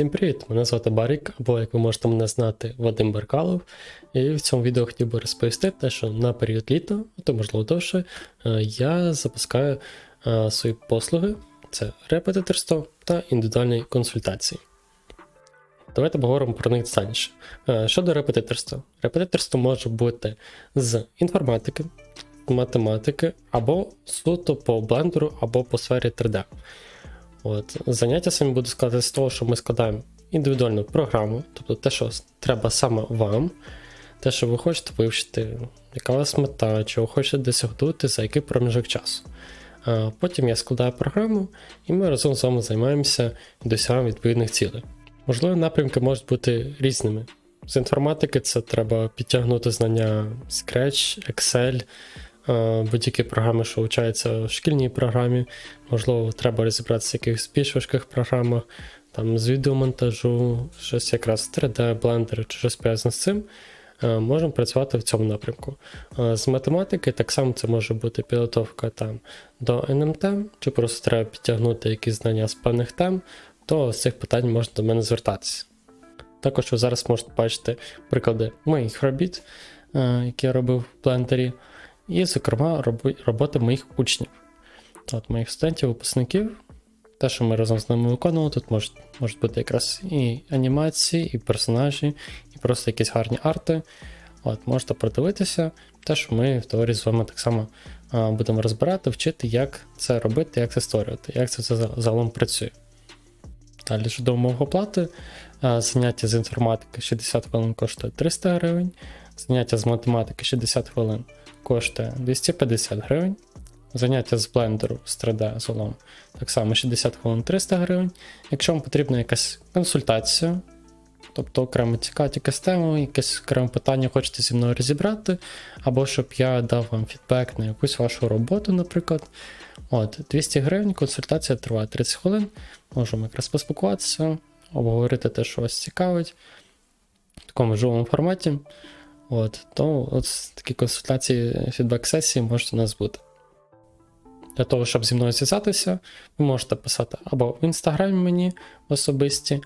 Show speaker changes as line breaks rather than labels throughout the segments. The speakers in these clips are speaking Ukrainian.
Всім привіт! Мене звати Барік, або як ви можете мене знати, Вадим Баркалов. І в цьому відео хотів би розповісти те, що на період літа, то можливо довше, е, я запускаю е, свої послуги: це репетиторство та індивідуальні консультації. Давайте поговоримо про них детальніше. Е, Щодо репетиторства, репетиторство може бути з інформатики, математики, або суто по блендеру, або по сфері 3D. От, заняття самі буду складати з того, що ми складаємо індивідуальну програму, тобто те, що треба саме вам, те, що ви хочете вивчити, яка у вас мета, чого хочете досягнути, за який проміжок часу. А потім я складаю програму, і ми разом з вами займаємося і досягаємо відповідних цілей. Можливо, напрямки можуть бути різними. З інформатики це треба підтягнути знання Scratch, Excel, будь-які програми, що вчаються в шкільній програмі. Можливо, треба розібратися в якихось більш важких програмах, там з відеомонтажу, щось якраз 3D, блендер чи щось пов'язане з цим. Е, Можемо працювати в цьому напрямку. Е, З математики так само це може бути підготовка там до НМТ, чи просто треба підтягнути якісь знання з певних тем, то з цих питань можна до мене звертатися. Також ви зараз можете бачити приклади моїх робіт, е, які я робив в блендері, і, зокрема, роботи моїх учнів, от моїх студентів, випускників. Те, що ми разом з ними виконували, тут можуть, можуть бути якраз і анімації, і персонажі, і просто якісь гарні арти. От, можете продивитися, те, що ми в теорії з вами так само а, будемо розбирати, вчити, як це робити, як це створювати, як це за- загалом працює. Далі щодо умов оплати, заняття з інформатики 60 хвилин коштує 300 гривень, заняття з математики 60 хвилин коштує 250 гривень. Заняття з блендеру з 3D загалом так само 60 хвилин 300 гривень. Якщо вам потрібна якась консультація, тобто окремо якась тема, якесь окреме питання хочете зі мною розібрати, або щоб я дав вам фідбек на якусь вашу роботу, наприклад. От, 200 гривень, консультація триває 30 хвилин. Можемо якраз поспілкуватися, обговорити те, що вас цікавить в такому живому форматі. От, то от такі консультації, фідбек-сесії можуть у нас бути. Для того, щоб зі мною зв'язатися, ви можете писати або в інстаграмі мені особисті,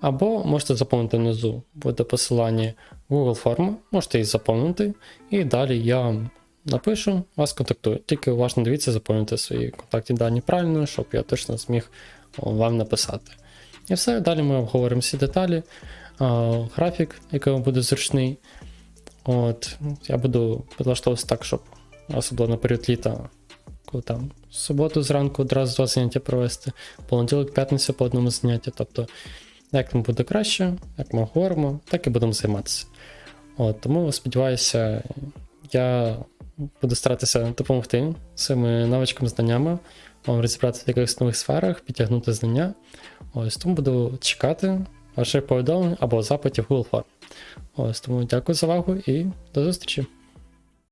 або можете заповнити внизу буде посилання Google форму, можете її заповнити, і далі я вам напишу, вас контактую. Тільки уважно дивіться, заповнюйте свої контактні дані правильно, щоб я точно зміг вам написати. І все, далі ми обговоримо всі деталі, графік, який вам буде зручний. От, я буду підлаштовуватися так, щоб особливо на період літа коли там суботу зранку одразу два заняття провести, понеділок, п'ятницю по одному заняття. Тобто, як нам буде краще, як ми говоримо, так і будемо займатися. От, тому сподіваюся, я буду старатися допомогти своїми навичками, знаннями, вам розібратися в якихось нових сферах, підтягнути знання. Ось тому буду чекати ваших повідомлень або запитів Google Form. Ось тому дякую за увагу і до зустрічі!